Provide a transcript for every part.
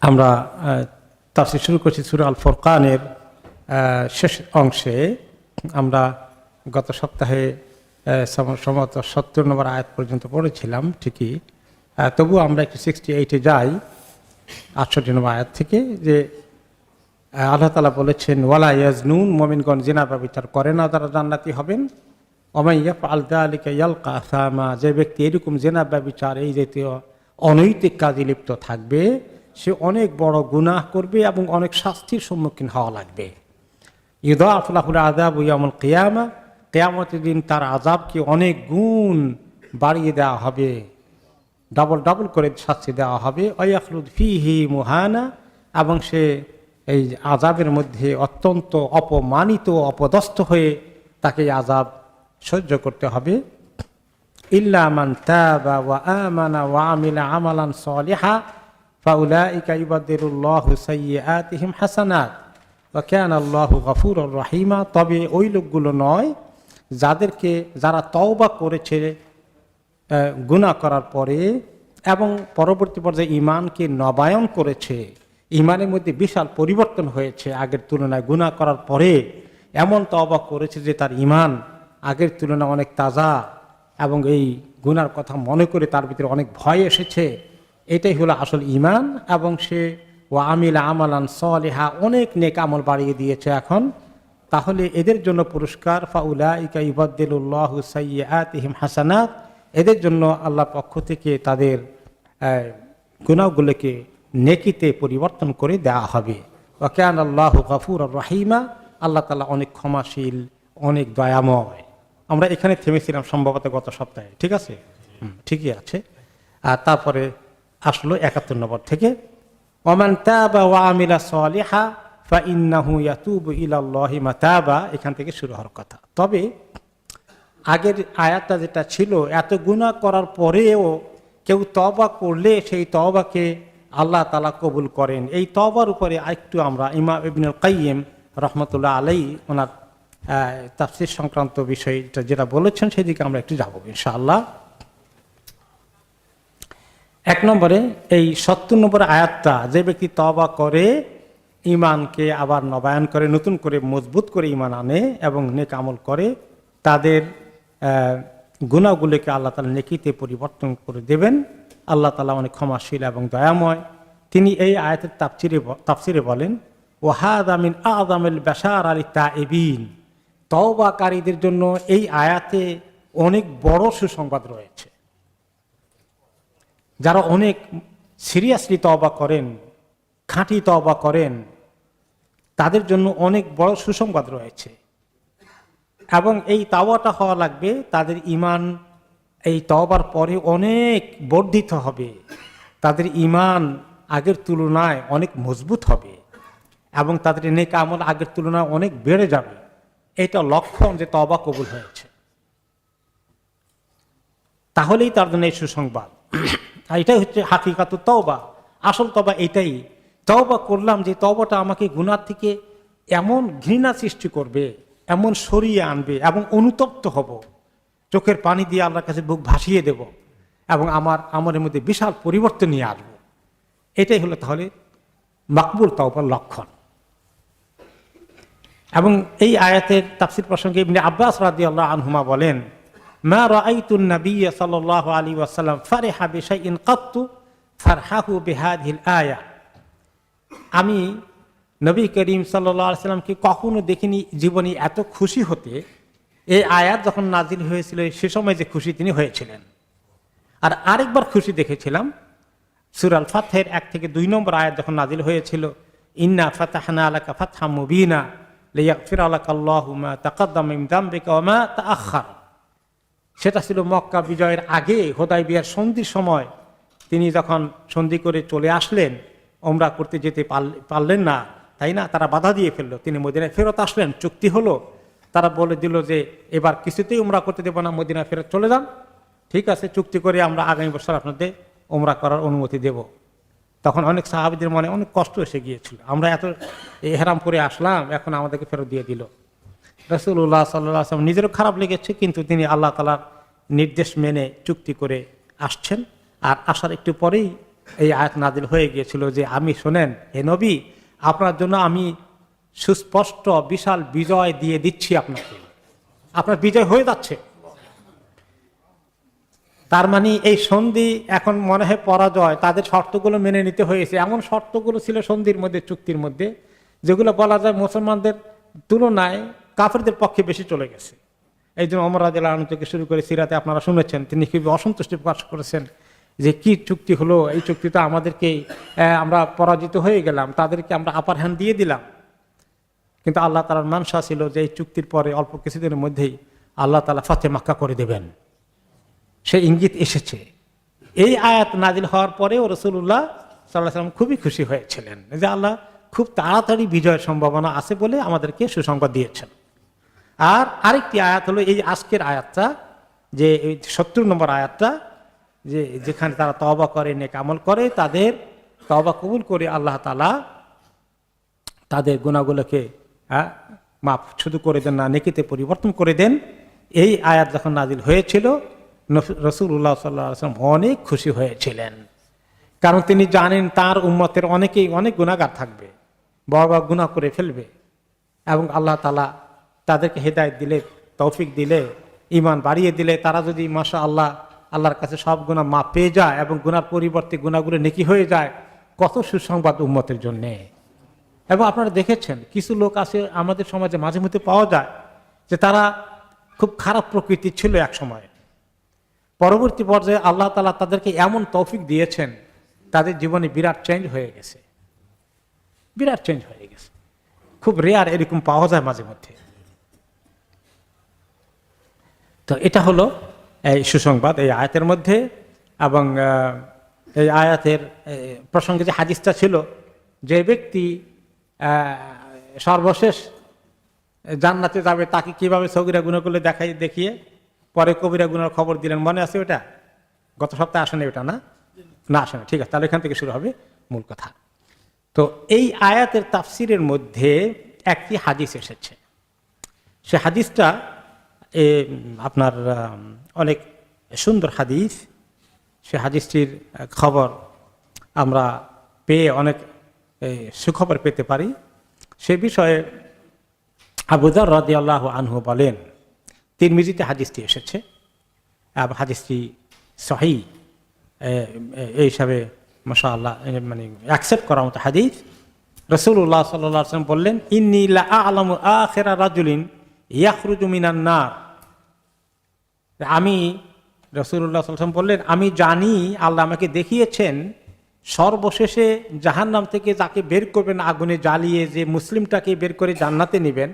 আমরা তাফসির শুরু করছি সুর আল ফরকানের শেষ অংশে। আমরা গত সপ্তাহে আহ, সম- সম্ভবত সত্তর নম্বর আয়াত পর্যন্ত পড়েছিলাম ঠিকই। তবুও আমরা একটু সিক্সটি এইটে যাই আটষট্টি নম্বর আয়াত থেকে যে আল্লাহ তালা বলেছেন ওয়ালা ইয়াজনুন মমিনগণ জেনার বিচার করে না তারা জান্নাতি হবেন। অমাইয়াফ আলদা আলিকা ইয়ালকা আসামা যে ব্যক্তি এরকম জেনা ব্যবচার এই জাতীয় অনৈতিক কাজে লিপ্ত থাকবে সে অনেক বড় গুনাহ করবে এবং অনেক শাস্তির সম্মুখীন হওয়া লাগবে। ইদা আফলাহুল আজাব ইয়ামুল কিয়ামা, কেয়ামতের দিন তার আজাবকে অনেক গুণ বাড়িয়ে দেওয়া হবে। ডাবল ডাবল করে শাস্তি দেওয়া হবে। অয়াখলুদ ফিহি মুহানা, এবং সে এই আজাবের মধ্যে অত্যন্ত অপমানিত অপদস্থ হয়ে তাকে আজাব সহ্য করতে হবে। ইল্লা মান তাবা ওয়া আমানা ওয়া আমিলা আমালান সালিহা ফাউলাইকা ইউবাদদিরুল্লাহু সাইয়্যাতিহিম হাসানাত। ওয়া কানা আল্লাহু গফুরুর রহিমা। তবে ওই লোকগুলো নয়, যাদেরকে যারা তওবা করেছে গুণা করার পরে এবং পরবর্তী পর্যায়ে ইমানকে নবায়ন করেছে ইমানের মধ্যে বিশাল পরিবর্তন হয়েছে আগের তুলনায় গুণা করার পরে। এমন তবা করেছে যে তার ইমান আগের তুলনায় অনেক তাজা এবং এই গুনার কথা মনে করে তার ভিতরে অনেক ভয় এসেছে। এটাই হলো আসল ইমান এবং সে ও আমিলা আমালান সলেহা অনেক নেক আমল বাড়িয়ে দিয়েছে এখন। তাহলে এদের জন্য পুরস্কার ফাউলা ইকা ইবাদ্দিল্লাহ সাইয়াতিহিম হাসানাত। এদের জন্য আল্লাহ পক্ষ থেকে তাদের আহ, গুনাহগুলোকে নেকিতে পরিবর্তন করে দেওয়া হবে। ওয়াকান আল্লাহ গফুর রাহিমা আল্লাহ তালা অনেক ক্ষমাশীল অনেক দয়াময়। আমরা এখানে থেমেছিলাম সম্ভবত গত সপ্তাহে ঠিক আছে? ঠিকই আছে। আর তারপরে আসলো একাত্তর নম্বর থেকে। ওমান তাবা ওয়া আমিলা সালিহা ফা ইন্নাহু ইয়াতুবু ইলাল্লাহি মাতাবা। এখান থেকে শুরু হওয়ার কথা। তবে আগের আয়াতটা যেটা ছিল, এত গুনাহ করার পরেও কেউ তবা করলে সেই তবাকে আল্লাহ তালা কবুল করেন। এই তবার উপরে আরেকটু আমরা ইমাম ইবনুল কাইম রহমতুল্লাহ আলাই ওনার তাফসির সংক্রান্ত বিষয়টা যেটা বলেছেন, সেদিকে আমরা একটু যাব ইনশাআল্লাহ। এক নম্বরে এই সত্তর নম্বর আয়াতটা, যে ব্যক্তি তবা করে ইমানকে আবার নবায়ন করে, নতুন করে মজবুত করে ইমান আনে এবং নেক আমল করে, তাদের গুণাগুলিকে আল্লাহ তালা নেকিতে পরিবর্তন করে দেবেন। আল্লাহ তালা অনেক ক্ষমাশীল এবং দয়াময়। তিনি এই আয়াতের ব- তাফসিরে বলেন, ওয়াহাদ আমিন আদামিল বেশার আলী তা এবিন তওবাকারীদের জন্য এই আয়াতে অনেক বড় সুসংবাদ রয়েছে। যারা অনেক সিরিয়াসলি তওবা করেন, খাঁটি তওবা করেন, তাদের জন্য অনেক বড় সুসংবাদ রয়েছে। এবং এই তাওয়াটা হওয়া লাগবে, তাদের ইমান এই তওবার পরে অনেক বর্ধিত হবে। তাদের ইমান আগের তুলনায় অনেক মজবুত হবে এবং তাদের নেক আমল আগের তুলনায় অনেক বেড়ে যাবে। এটা লক্ষণ যে তবা কবুল হয়েছে। তাহলেই তার জন্য এই সুসংবাদ। আর এটাই হচ্ছে হাকিকাত তওবা। আসল তবা এটাই। তওবা করলাম যে তওবাটা আমাকে গুনার থেকে এমন ঘৃণা সৃষ্টি করবে, এমন সরিয়ে আনবে এবং অনুতপ্ত হব। চোখের পানি দিয়ে আল্লাহর কাছে বুক ভাসিয়ে দেব এবং আমার আমলের মধ্যে বিশাল পরিবর্তন নিয়ে আসব। এটাই হলো তাহলে মাকবুল তওবার লক্ষণ। এবং এই আয়াতের তাফসির প্রসঙ্গে আব্বাস রাদি আল্লাহ আনহুমা বলেন মা রাআইতুন নাবিয়্য সাল্লাল্লাহু আলাইহি ওয়াসাল্লাম ফারিহা বিশাইইন কাত্তু ফারহাহু বিহাদিহিল আয়া. আমি নবী করিম সাল্লাল্লাহু আলাইহি সাল্লামকে কখনো দেখিনি জীবনে এত খুশি হতে। এই আয়াত যখন নাজিল হয়েছিল, সে সময় যে খুশি তিনি হয়েছিলেন। আর আরেকবার খুশি দেখেছিলাম সুরাল ফাথের এক থেকে দুই নম্বর আয়াত যখন নাজিল হয়েছিল, ইন্না ফাতাহনা আলাকা ফাতহা মুবিনা লিয়াগফির আলাকা আল্লাহু মা তাকাদ্দাম মিন যামবিকা ওয়া মা তাআখার সেটা ছিল মক্কা বিজয়ের আগে হোদাই বিয়ার সন্ধির সময়। তিনি যখন সন্ধি করে চলে আসলেন ওমরা করতে যেতে পারলে- পারলেন না, তাই না? তারা বাধা দিয়ে ফেলল। তিনি মদিনায় ফেরত আসলেন, চুক্তি হলো। তারা বলে দিল যে, এবার কিছুতেই উমরা করতে দেবো না, মদিনায় ফেরত চলে যান। ঠিক আছে, চুক্তি করে আমরা আগামী বছর আপনাদের ওমরা করার অনুমতি দেব। তখন অনেক সাহাবিদের মনে অনেক কষ্ট এসে গিয়েছিল। আমরা এত এহরাম করে আসলাম, এখন আমাদেরকে ফেরত দিয়ে দিল। রসুল্লাহ সাল্লাহ আসলাম নিজেরও খারাপ লেগেছে, কিন্তু তিনি আল্লাহ তালার নির্দেশ মেনে চুক্তি করে আসছেন। আর আসার একটু পরেই এই আয়াত নাদিল হয়ে গিয়েছিল যে, আমি শোনেন, হে নবী, আপনার জন্য আমি সুস্পষ্ট বিশাল বিজয় দিয়ে দিচ্ছি আপনাকে। আপনার বিজয় হয়ে যাচ্ছে। তার মানে এই সন্ধি এখন মনে হয় পরাজয়। তাদের শর্তগুলো মেনে নিতে হয়েছে। এমন শর্তগুলো ছিল সন্ধির মধ্যে, চুক্তির মধ্যে, যেগুলো বলা যায় মুসলমানদের তুলনায় কাফেরদের পক্ষে বেশি চলে গেছে। এই জন্য অমর রাজিল আনন্দ থেকে শুরু করে সিরাতে আপনারা শুনেছেন, তিনি খুবই অসন্তুষ্টি প্রকাশ করেছেন যে কি চুক্তি হলো, এই চুক্তিতে আমাদেরকে আমরা পরাজিত হয়ে গেলাম, তাদেরকে আমরা আপার হ্যান্ড দিয়ে দিলাম। কিন্তু আল্লাহ তালার মানসা ছিল যে এই চুক্তির পরে অল্প কিছুদিনের মধ্যেই আল্লাহ তালা ফাতে মাক্কা করে দেবেন। সে ইঙ্গিত এসেছে। এই আয়াত নাজিল হওয়ার পরেও রসুল্লাহ সাল্লাহ সাল্লাম খুবই খুশি হয়েছিলেন যে আল্লাহ খুব তাড়াতাড়ি বিজয়ের সম্ভাবনা আছে বলে আমাদেরকে সুসংবাদ দিয়েছেন। আর আরেকটি আয়াত হলো এই আজকের আয়াতটা যে এই সত্তর নম্বর আয়াতটা যে যেখানে তারা তবা করে নেক আমল করে তাদের তবা কবুল করে আল্লাহ তালা তাদের গুণাগুলোকে হ্যাঁ, মাফ শুধু করে দেন না নেকিতে পরিবর্তন করে দেন। এই আয়াত যখন নাজিল হয়েছিল রসুল্লাহ সাল্লাম অনেক খুশি হয়েছিলেন। কারণ তিনি জানেন তার উম্মতের অনেকেই অনেক গুণাগার থাকবে বড় বড় গুণা করে ফেলবে। এবং আল্লাহ তালা তাদেরকে হেদায়ত দিলে, তৌফিক দিলে ইমান বাড়িয়ে দিলে, তারা যদি মাসা আল্লাহ আল্লাহর কাছে সব গুণা মা পেয়ে যায় এবং গুনার পরিবর্তে গুণাগুলো নেকি হয়ে যায়, কত সুসংবাদ উম্মতের জন্যে। এবং আপনারা দেখেছেন, কিছু লোক আছে আমাদের সমাজে মাঝে মধ্যে পাওয়া যায় যে তারা খুব খারাপ প্রকৃতির ছিল এক সময়। পরবর্তী পর্যায়ে আল্লাহ তালা তাদেরকে এমন তৌফিক দিয়েছেন, তাদের জীবনে বিরাট চেঞ্জ হয়ে গেছে। বিরাট চেঞ্জ হয়ে গেছে। খুব রেয়ার এরকম পাওয়া যায় মাঝে মধ্যে। তো এটা হলো এই সুসংবাদ এই আয়াতের মধ্যে এবং এই আয়াতের প্রসঙ্গে যে হাদিসটা ছিল, যে ব্যক্তি সর্বশেষ জান্নাতে যাবে, তাকে কীভাবে সগিরা গুণগুলো দেখাই, দেখিয়ে পরে কবিরা গুনার খবর দিলেন, মনে আছে ওটা? গত সপ্তাহে আসেনি ওটা, না? না আসেনি, ঠিক আছে, তাহলে এখান থেকে শুরু হবে মূল কথা। তো এই আয়াতের তাফসিরের মধ্যে একটি হাদিস এসেছে। সে হাদিসটা আপনার অনেক সুন্দর হাদিস। সে হাদিসটির খবর আমরা পেয়ে অনেক সুখবর পেতে পারি। সে বিষয়ে আবুদার রাদি আল্লাহ আনহু বলেন, তিরমিজিতে হাদিসটি এসেছে। এবং হাদিসটি সহি এই হিসাবে মশা আল্লাহ মানে অ্যাকসেপ্ট করার মতো হাদিস। রসুল্লাহ সাল্লাম বললেন ইন্নিলা আলম আখেরা রাজুলিন ইয়াকরুজুমিনান্নার আমি রসুল্লাহ সাল্লাম বললেন, আমি জানি আল্লাহ আমাকে দেখিয়েছেন, সর্বশেষে জাহান্নাম থেকে যাকে বের করবেন, আগুনে জ্বালিয়ে যে মুসলিমটাকে বের করে জান্নাতে নেবেন,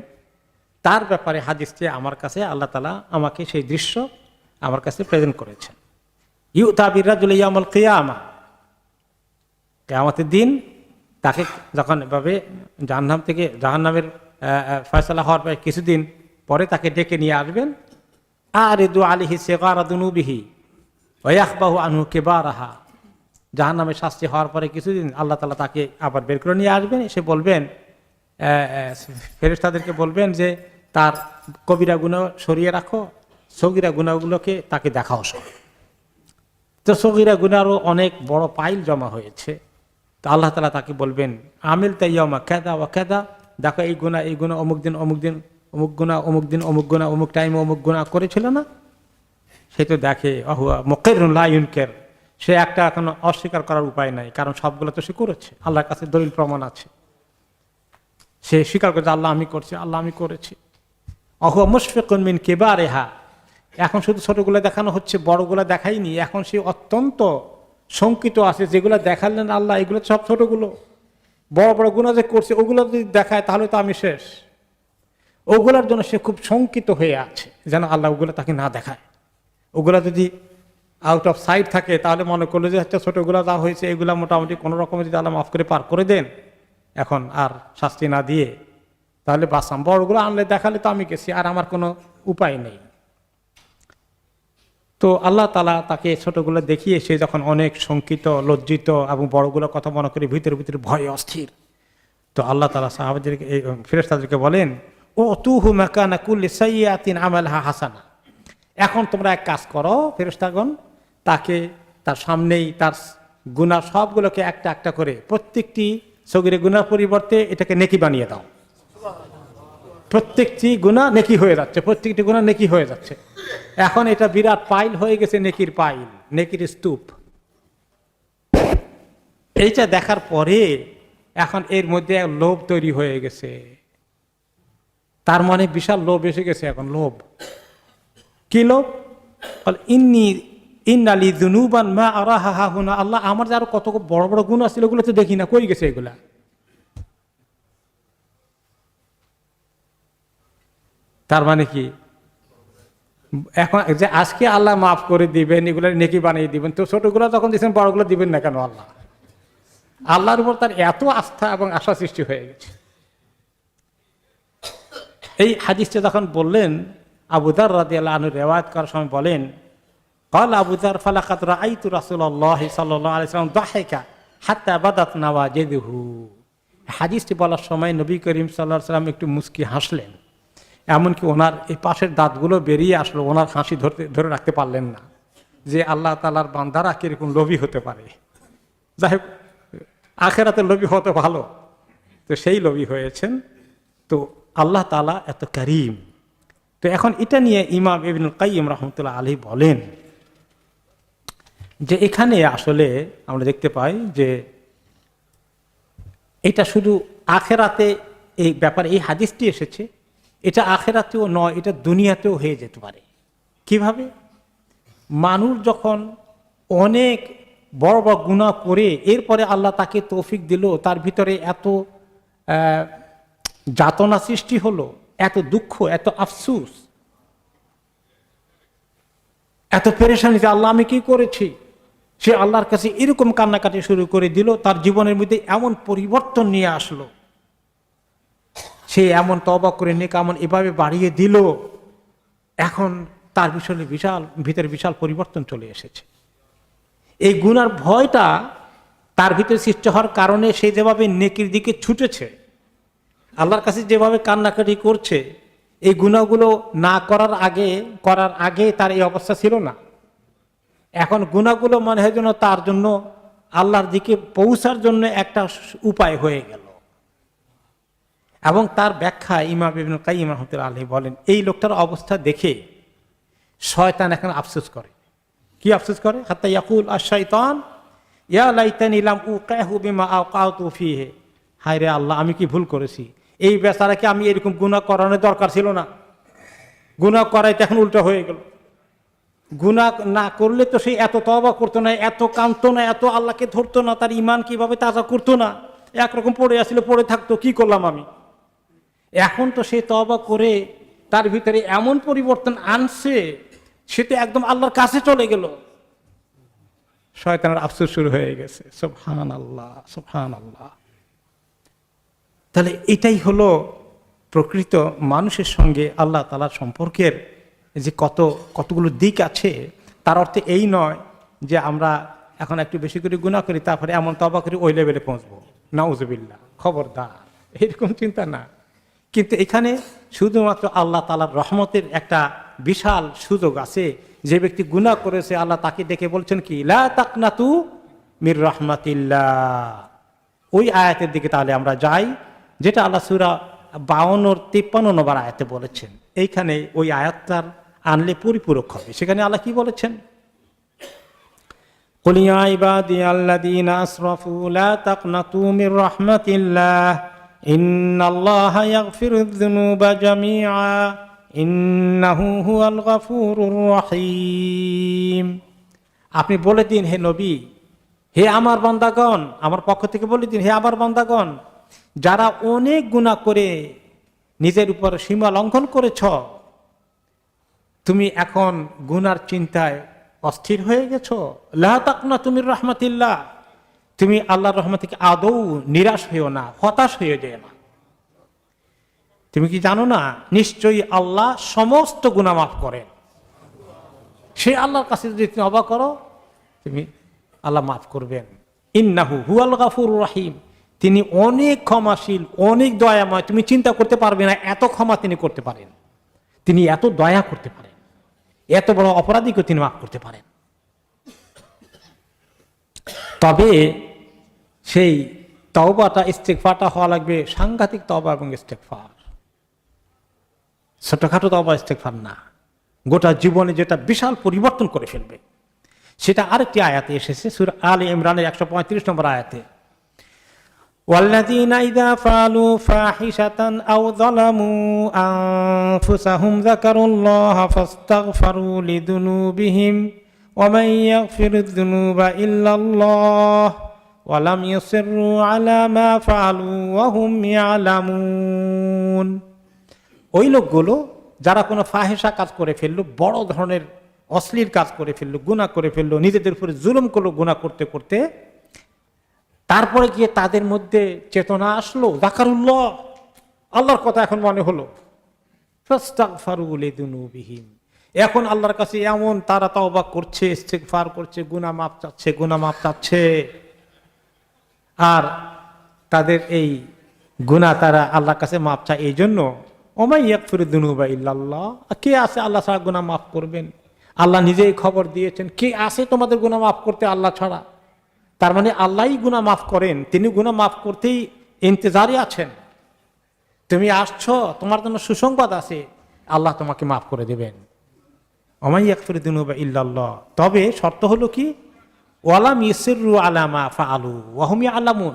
তার ব্যাপারে হাদিসটি আমার কাছে, আল্লাহ তালা আমাকে সেই দৃশ্য আমার কাছে প্রেজেন্ট করেছেন। ইউ তাবিরাজুল ইয়ামল কেয়ামা। কেয়ামতের দিন তাকে যখন এভাবে জাহান্নাম থেকে, জাহান্নামের ফয়সলা হওয়ার পরে কিছুদিন পরে তাকে ডেকে নিয়ে আসবেন। আর এদু আলিহি সেগারাদুনুবিহি ওয়াহবাহু আনহু কেবারাহা। জাহান নামে শাস্তি হওয়ার পরে কিছুদিন আল্লাহ তালা তাকে আবার বের করে নিয়ে আসবেন। এসে বলবেন ফেরেস্তাদেরকে বলবেন যে, তার কবিরা গুণ সরিয়ে রাখো, সগিরা গুণাগুলোকে তাকে দেখাও সব। তো সগিরা গুণারও অনেক বড় পাইল জমা হয়েছে। তো আল্লাহ তালা তাকে বলবেন আমিল তাইয়ামা কেদা ও কেদা দেখো এই গুণা এই গুণা অমুক দিন অমুক দিন অমুক গুণা অমুক দিন অমুক গুণা অমুক টাইমে অমুক গুণা করেছিল না? সে তো দেখে অহুয়া মকের ইউনকের। সে একটা এখন অস্বীকার করার উপায় নাই, কারণ সবগুলো তো সে করেছে। আল্লাহর কাছে দলিল প্রমাণ আছে। সে স্বীকার করছে, আল্লাহ আমি করছি, আল্লাহ আমি করেছি। অহুয়া মুশফিকুন মিন কেবা রেহা এখন শুধু ছোটগুলো দেখানো হচ্ছে, বড়গুলো দেখাইনি। এখন সে অত্যন্ত শঙ্কিত আছে, যেগুলো দেখালেন আল্লাহ, এগুলো সব ছোটগুলো। বড় বড় গুণা যে করছে, ওগুলো যদি দেখায়, তাহলে তো আমি শেষ। ওগুলোর জন্য সে খুব শঙ্কিত হয়ে আছে, যেন আল্লাহ ওগুলো তাকে না দেখায়। ওগুলা যদি আউট অফ সাইড থাকে, তাহলে মনে করল যে হচ্ছে ছোটোগুলো যা হয়েছে, এগুলা মোটামুটি কোনো রকম যদি আল্লাহ মাফ করে পার করে দেন, এখন আর শাস্তি না দিয়ে, তাহলে বাসাম বড়গুলো আনলে দেখালে তো আমি গেছি, আর আমার কোনো উপায় নেই। তো আল্লাহ তালা তাকে ছোটগুলো দেখিয়ে, সে যখন অনেক শঙ্কিত, লজ্জিত এবং বড়গুলো কথা মনে করে ভিতরে ভিতরে ভয় অস্থির। তো আল্লাহ তালা সাহাবাদেরকে ফেরেস্তাদেরকে বলেন ও তুহু মেকানা কুল্লি সাইয়াতিন আমাল হাসানা। এখন তোমরা এক কাজ করো ফেরেস্তাগণ তাকে তার সামনেই তার গুণা সবগুলোকে একটা একটা করে প্রত্যেকটি সগিরে গুনার পরিবর্তে এটাকে নেকি বানিয়ে দাও। প্রত্যেকটি গুণা নেকি হয়ে যাচ্ছে, প্রত্যেকটি গুণা নেকি হয়ে যাচ্ছে। এখন এটা বিরাট পাইল হয়ে গেছে নেকির পাইল, নেকির স্তূপ। এইটা দেখার পরে এখন এর মধ্যে লোভ তৈরি হয়ে গেছে। তার মানে বিশাল লোভ এসে গেছে এখন, লোভ। কি লোভ? ইন্নি, ইন্নালি জুনুবান মা আরাহা হা হা হুনা। আল্লাহ আমার যে আরও কত বড় বড় গুণ আছে ওগুলো তো দেখি না, কই গেছে এগুলা? তার মানে কি? এখন যে আজকে আল্লাহ মাফ করে দিবেন, এগুলো নেকি বানিয়ে দিবেন, তো ছোটগুলো যখন দিচ্ছেন বড়গুলো দিবেন না কেন আল্লাহ? আল্লাহর উপর তার এত আস্থা এবং আশা সৃষ্টি হয়ে গেছে। এই হাদিসটা যখন বললেন আবুদার রাদিয়াল্লাহ আনু রেওয়ায়ত করার সময় বলেন, কল আবুদার ফালাকাত রাইতু রাসুল্লাহ সাল্লাম দাহেকা হাত্তা বাদাত নাওয়া দেহু হাদিসটি বলার সময় নবী করিম সাল্লাহ সাল্লাম একটু মুস্কি হাসলেন, এমনকি ওনার এই পাশের দাঁতগুলো বেরিয়ে আসলো, ওনার হাসি ধরতে, ধরে রাখতে পারলেন না, যে আল্লাহ তালার বান্দারা কীরকম লোভী হতে পারে। যাই হোক আখেরাতে লোভী হতে ভালো, তো সেই লোভী হয়েছেন। তো আল্লাহ তালা এত করিম। তো এখন এটা নিয়ে ইমাম ইবিনুল কাইম রহমতুল্লাহ আলী বলেন যে এখানে আসলে আমরা দেখতে পাই যে এটা শুধু আখেরাতে এই ব্যাপারে, এই হাদিসটি এসেছে, এটা আখেরাতেও নয়, এটা দুনিয়াতেও হয়ে যেতে পারে। কীভাবে? মানুষ যখন অনেক বড় বড় গুণা করে, এরপরে আল্লাহ তাকে তৌফিক দিল, তার ভিতরে এত যাতনা সৃষ্টি হলো, এত দুঃখ, এত আফসুস। এত পেরেশানি যে আল্লাহ, আমি কি করেছি? সে আল্লাহর কাছে এরকম কান্নাকাটি শুরু করে দিল, তার জীবনের মধ্যে এমন পরিবর্তন নিয়ে আসলো। সে এমন তবা করে নেক এমন এভাবে বাড়িয়ে দিল। এখন তার বিষয়ে বিশাল, ভিতরে বিশাল পরিবর্তন চলে এসেছে। এই গুনার ভয়টা তার ভিতরে সৃষ্টি হওয়ার কারণে সে যেভাবে নেকির দিকে ছুটেছে আল্লাহর কাছে যেভাবে কান্নাকাটি করছে, এই গুণাগুলো না করার আগে করার আগে তার এই অবস্থা ছিল না। এখন গুণাগুলো মনে হয় যেন তার জন্য আল্লাহর দিকে পৌঁছার জন্য একটা উপায় হয়ে গেল। এবং তার ব্যাখ্যা ইমা বিবিন কাইম রহমতুল্লাহ আলহী বলেন, এই লোকটার অবস্থা দেখে শয়তান এখন আফসোস করে। কি আফসোস করে? হাত্তা ইয়াকুল আর শয়তান, ইয়া লাইতান ইলাম উ কাহু বিমা আওকাতু ফিহে। হায় রে আল্লাহ, আমি কি ভুল করেছি? এই বেচারাকে আমি এরকম গুণা করানোর দরকার ছিল না। গুণা করাইতে এখন উল্টো হয়ে গেল। গুণা না করলে তো সে এত তবা করতো না, এত কাঁদতো না, এত আল্লাহকে ধরতো না, তার ইমান কীভাবে তাজা করতো না। একরকম পড়ে আসলে, পড়ে থাকতো, কি করলাম আমি? এখন তো সে তবা করে তার ভিতরে এমন পরিবর্তন আনছে, সে তো একদম আল্লাহর কাছে চলে গেল। শয়তানের আফসোস শুরু হয়ে গেছে। সুবহান আল্লাহ সুবহান আল্লাহ তাহলে এটাই হলো প্রকৃত মানুষের সঙ্গে আল্লাহ তালার সম্পর্কের যে কত, কতগুলো দিক আছে, তার অর্থে এই নয় যে আমরা এখন একটু বেশি করে গুণা করি, তারপরে এমন তবা করি ওই লেভেলে পৌঁছবো। নাউজবিল্লা খবরদার। এরকম চিন্তা না। কিন্তু এখানে শুধুমাত্র আল্লাহ তালার রহমতের একটা বিশাল সুযোগ আছে। যে ব্যক্তি গুণা করেছে, আল্লাহ তাকে দেখে বলছেন কি, লা তাকনাতু মির রহমাতিল্লাহ। ওই আয়াতের দিকে তাহলে আমরা যাই। যেটা আল্লাহ সুরা বাউন্নর তিপ্পান্ন নম্বর আয়াতে বলেছেন। এইখানে ওই আয়াতটার আনলে পরিপূরক হবে। সেখানে আল্লাহ কি বলেছেন? আপনি বলে দিন, হে নবী, হে আমার বন্দাগণ, আমার পক্ষ থেকে বলে দিন, হে আমার বন্দাগণ যারা অনেক গুণা করে নিজের উপর সীমা লঙ্ঘন করেছ, তুমি এখন গুনার চিন্তায় অস্থির হয়ে গেছো। লাহাতাক না তুমি রহমতিল্লাহ। তুমি আল্লাহ রহমত থেকে আদৌ নিরাশ হইও না, হতাশ হয়ে যেও না। তুমি কি জানো না, নিশ্চয়ই আল্লাহ সমস্ত গুণা মাফ করেন। সে আল্লাহর কাছে যদি তুমি অবাক করো, তুমি আল্লাহ মাফ করবেন। ইন্নাহু হুয়াল গাফুর রাহিম। তিনি অনেক ক্ষমাশীল, অনেক দয়াময়। তুমি চিন্তা করতে পারবে না, এত ক্ষমা তিনি করতে পারেন। তিনি এত দয়া করতে পারেন। এত বড় অপরাধীকে তিনি মাফ করতে পারেন। তবে সেই তওবাটা ইস্তেকফারটা হওয়া লাগবে, সাংঘাতিক তওবা এবং ইস্তেকফার ছোটখাটো তওবা ইস্তেকফার না। গোটা জীবনে যেটা বিশাল পরিবর্তন করে ফেলবে। সেটা আরেকটি আয়াতে এসেছে, সুর আল ইমরানের একশো পঁয়ত্রিশ নম্বর আয়াতে। والذين إذا فعلوا فاحشة أو ظلموا أنفسهم ذكروا الله فاستغفروا لذنوبهم ومن يغفر الذنوب إلا الله ولم يصروا على ما فعلوا وهم يعلمون ওই লোকগুলো যারা কোনো ফাহেসা কাজ করে ফেললো বড় ধরনের অশ্লীল কাজ করে ফেললো গুণা করে ফেললো নিজেদের উপরে জুলুম করলো গুণা করতে করতে তারপরে গিয়ে তাদের মধ্যে চেতনা আসলো জাকারুল্লাহ আল্লাহর কথা এখন মনে হলো। এখন আল্লাহর কাছে এমন তারা তওবা করছে ফার করছে গুনা মাপ চাচ্ছে গুনা মাপ চাচ্ছে। আর তাদের এই গুণা তারা আল্লাহর কাছে মাপ চায় এই জন্য, ওমাই ইয়াকফিরুদ্দুনুবা ইল্লাল্লাহ। কে আছে আল্লাহ ছাড়া গুনা মাফ করবেন? আল্লাহ নিজেই খবর দিয়েছেন, কে আছে তোমাদের গুনা মাফ করতে আল্লাহ ছাড়া? তার মানে আল্লাহই গুনা মাফ করেন, তিনি গুনা মাফ করতেই ইন্তজারে আছেন। তুমি আসছ, তোমার জন্য সুসংবাদ আছে, আল্লাহ তোমাকে মাফ করে দেবেন। অমাই একফরিদুনুবা ইল্লাল্লাহ। তবে শর্ত হলো কি? ওয়ালাম ইসরু আলামা ফা আলু ওয়াহমি আলামুন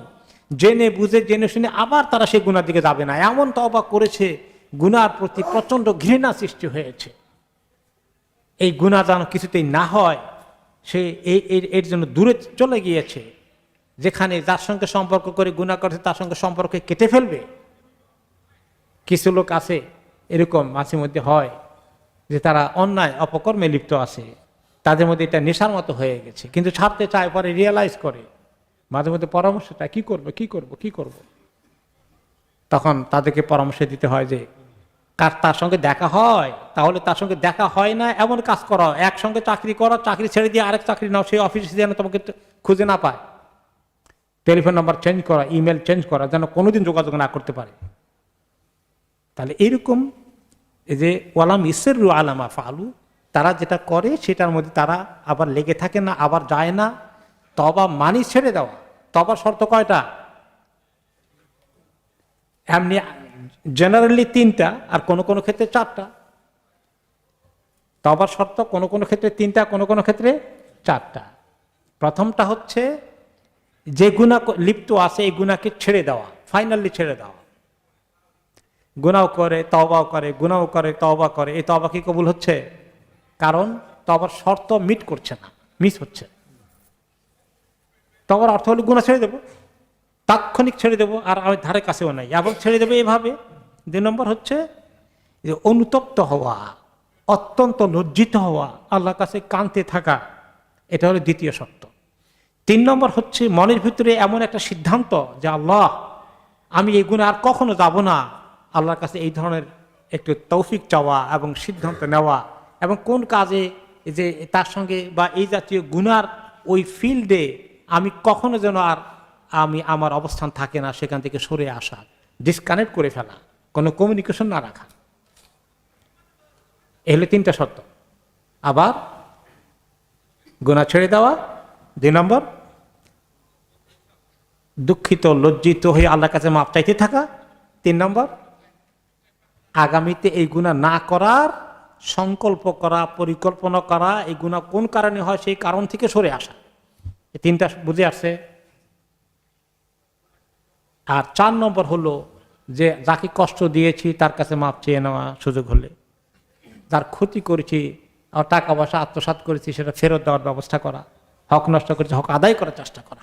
জেনে বুঝে, জেনে শুনে আবার তারা সেই গুনার দিকে যাবে না। এমন তবা করেছে, গুনার প্রতি প্রচণ্ড ঘৃণা সৃষ্টি হয়েছে। এই গুণা যেন কিছুতেই না হয় সে এই এর- জন্য দূরে চলে গিয়েছে, যেখানে যার সঙ্গে সম্পর্ক করে গুণা করছে, তার সঙ্গে সম্পর্ক কেটে ফেলবে। কিছু লোক আছে, এরকম মাঝে মধ্যে হয় যে তারা অন্যায় অপকর্মে লিপ্ত আছে। তাদের মধ্যে এটা নেশার মতো হয়ে গেছে, কিন্তু ছাড়তে চায়, পরে রিয়েলাইজ করে। মাঝে মধ্যে পরামর্শটা, কি করব, কি করব কি করব? তখন তাদেরকে পরামর্শ দিতে হয় যে কার তার সঙ্গে দেখা হয়, তাহলে তার সঙ্গে দেখা হয় না, এমন কাজ করা। একসঙ্গে চাকরি করো, চাকরি ছেড়ে দিয়ে আরেক চাকরি নাও, সেই অফিসে যেন তোমাকে খুঁজে না পায়। টেলিফোন নাম্বার চেঞ্জ করা ইমেল চেঞ্জ করা, যেন কোনোদিন যোগাযোগ না করতে পারে। তাহলে এরকম এই যে, ওয়ালাম ইসেরু আলামা ফালু, তারা যেটা করে, সেটার মধ্যে তারা আবার লেগে থাকে না, আবার যায় না। তবা মানি ছেড়ে দেওয়া। তবা শর্ত কয়টা? এমনি জেনারেলি তিনটা আর কোনো কোনো ক্ষেত্রে চারটা। তবার শর্ত, কোনো কোনো ক্ষেত্রে তিনটা, কোনো কোনো ক্ষেত্রে চারটা। প্রথমটা হচ্ছে যে গুণা লিপ্ত আছে, এই গুণাকে ছেড়ে দেওয়া ফাইনালি ছেড়ে দেওয়া। গুনাও করে তবাও করে গুনাও করে তবা করে, এই তবা কি কবুল হচ্ছে? কারণ তবার শর্ত মিট করছে না মিস হচ্ছে। তবার অর্থ হলো গুণা ছেড়ে দেবো, তাৎক্ষণিক ছেড়ে দেবো, আর আমি ধারে কাছেও নাই। এবং ছেড়ে দেবে এভাবে দুই নম্বর হচ্ছে যে অনুতপ্ত হওয়া, অত্যন্ত লজ্জিত হওয়া, আল্লাহর কাছে কানতে থাকা, এটা হলো দ্বিতীয় শর্ত তিন নম্বর হচ্ছে মনের ভিতরে এমন একটা সিদ্ধান্ত যে আল্লাহ, আমি এই গুণে আর কখনো যাব না। আল্লাহর কাছে এই ধরনের একটু তৌফিক চাওয়া এবং সিদ্ধান্ত নেওয়া এবং কোন কাজে যে তার সঙ্গে বা এই জাতীয় গুনার ওই ফিল্ডে আমি কখনো যেন আর আমি আমার অবস্থান থাকে না, সেখান থেকে সরে আসা ডিসকানেক্ট করে ফেলা। কোনো কমিউনিকেশন না রাখা। এ হলো তিনটা শর্ত। আবার গোনা ছেড়ে দেওয়া, দুই নম্বর, দুঃখিত, লজ্জিত হয়ে আল্লাহর কাছে মাপ চাইতে থাকা। তিন নম্বর, আগামীতে এই গুণা না করার সংকল্প করা, পরিকল্পনা করা, এই গুণা কোন কারণে হয় সেই কারণ থেকে সরে আসা। এই তিনটা বুঝে আসছে। আর চার নম্বর হলো যে যাকে কষ্ট দিয়েছি, তার কাছে মাপ চেয়ে নেওয়া সুযোগ হলে। যার ক্ষতি করেছি, আর টাকা পয়সা আত্মসাৎ করেছি, সেটা ফেরত দেওয়ার ব্যবস্থা করা। হক নষ্ট করেছি, হক আদায় করার চেষ্টা করা।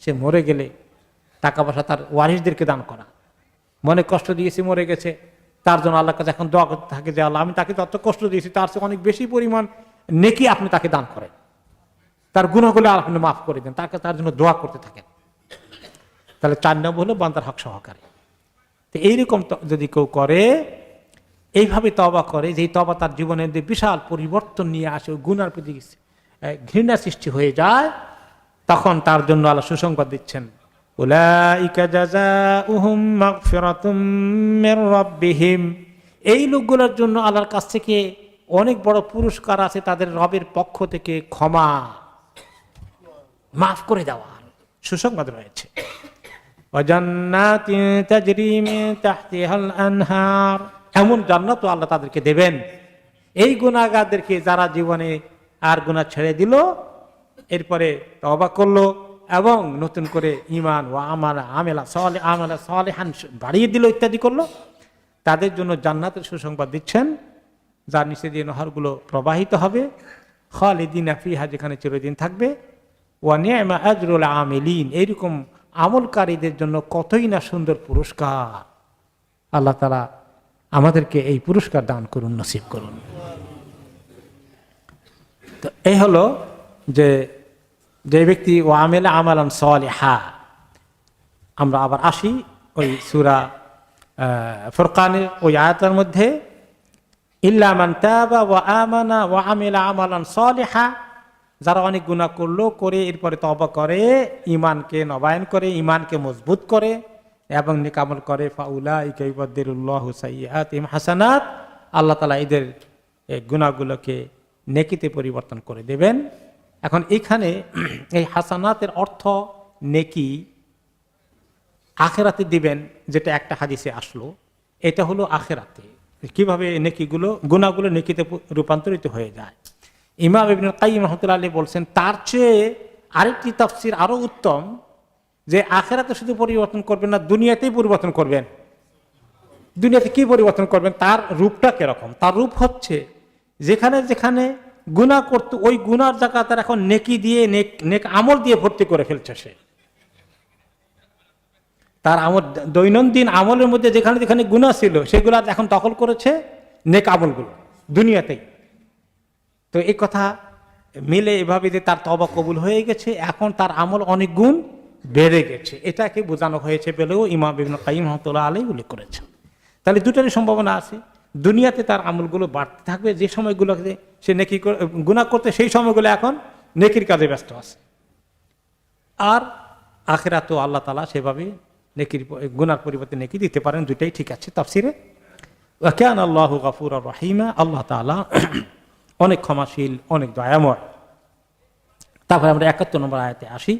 সে মরে গেলে টাকা পয়সা তার ওয়ারিসদেরকে দান করা। মনে কষ্ট দিয়েছি, মরে গেছে। তার জন্য আল্লাহ কাছে এখন দোয়া করতে থাকে যে, আল্লাহ, আমি তাকে তত কষ্ট দিয়েছি, তার চেয়ে অনেক বেশি পরিমাণ নেকি আপনি তাকে দান করেন। তার গুণাগুলো আপনি মাফ করে দেন। তাকে তার জন্য দোয়া করতে থাকেন। তাহলে চার নম্বর হলো বান্দার হক সহকারে। তো এইরকম যদি কেউ করে, এইভাবে তবা করে যে তবা তার জীবনের যে বিশাল পরিবর্তন নিয়ে আসে গুনার প্রতি ঘৃণা সৃষ্টি হয়ে যায়, তখন তার জন্য আল্লাহ সুসংবাদ দিচ্ছেন। এই লোকগুলোর জন্য আল্লাহর কাছ থেকে অনেক বড় পুরস্কার আছে তাদের রবের পক্ষ থেকে ক্ষমা, মাফ করে দেওয়া। সুসংবাদ রয়েছে। এমন জান্নাতও আল্লাহ তাদেরকে দেবেন। এই গুণাগারদেরকে যারা জীবনে আর গুনাহ ছেড়ে দিল, এরপরে তবা করল এবং নতুন করে ইমান ও আমার আমেলা সলে, আমালা সলেহান বাড়িয়ে দিল, ইত্যাদি করল, তাদের জন্য জান্নাতের সুসংবাদ দিচ্ছেন, যার নিচে দিয়ে নহরগুলো প্রবাহিত হবে। খালিদিন ফিহা যেখানে চিরদিন থাকবে। ওয়ানিয়ামা আজরুল আমেলিন। এইরকম আমলকারীদের জন্য কতই না সুন্দর পুরস্কার। আল্লাহ তালা আমাদেরকে এই পুরস্কার দান করুন, নসিব করুন। তো এই হলো যে যে ব্যক্তি ও আমেলা আমালান হা আমরা আবার আসি ওই সুরা ফোরকানের ওই আয়াতের মধ্যে ইল্লামান তাবা ও আমানা ও আমেলা আমালান সলেহা। যারা অনেক গুণা করল, করে এরপরে তবা করে ইমানকে নবায়ন করে ইমানকে মজবুত করে এবং নিকামল করে। ফাউলা ইকাইবদ্দিরুল্লাহ সাইয়াত ইম হাসানাত। আল্লাহ তালা এদের গুণাগুলোকে নেকিতে পরিবর্তন করে দেবেন। এখন এখানে এই হাসানাতের অর্থ নেকি আখেরাতে দিবেন, যেটা একটা হাদিসে আসলো। এটা হলো আখেরাতে। কীভাবে নেকিগুলো গুণাগুলো নেকিতে রূপান্তরিত হয়ে যায়? ইমাম ইবিন কাইম রহমতুল্লাহ আলী বলছেন, তার চেয়ে আরেকটি তাফসির আরও উত্তম যে আখেরাতে শুধু পরিবর্তন করবেন না, দুনিয়াতেই পরিবর্তন করবেন। দুনিয়াতে কি পরিবর্তন করবেন? তার রূপটা কীরকম? তার রূপ হচ্ছে যেখানে যেখানে গুণা করতো, ওই গুনার জায়গা তার এখন নেকি দিয়ে, নেক নেক আমল দিয়ে ভর্তি করে ফেলছে সে। তার আমল, দৈনন্দিন আমলের মধ্যে যেখানে যেখানে গুণা ছিল, সেগুলো এখন দখল করেছে নেক আমলগুলো, দুনিয়াতেই। তো এই কথা মিলে এভাবে যে তার তবা কবুল হয়ে গেছে, এখন তার আমল অনেক গুণ বেড়ে গেছে। এটাকে বোঝানো হয়েছে বলেও ইমাম বিভিন্ন কাইম রহমতুল্লাহ আলাই উল্লেখ করেছেন। তাহলে দুটারই সম্ভাবনা আছে। দুনিয়াতে তার আমলগুলো বাড়তে থাকবে, যে সময়গুলোতে সে নেকি গুণা করতে, সেই সময়গুলো এখন নেকির কাজে ব্যস্ত আছে। আর আখেরা তো আল্লাহ তালা সেভাবে নেকির গুনার পরিবর্তে নেকি দিতে পারেন দুটাই ঠিক আছে তাফসিরে। কেন আল্লাহ গাফুর রাহিমা, আল্লাহ তালা অনেক ক্ষমাশীল অনেক দয়াময়। তারপরে আমরা একাত্তর নম্বর আয়তে আসি।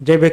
যে ব্যক্তি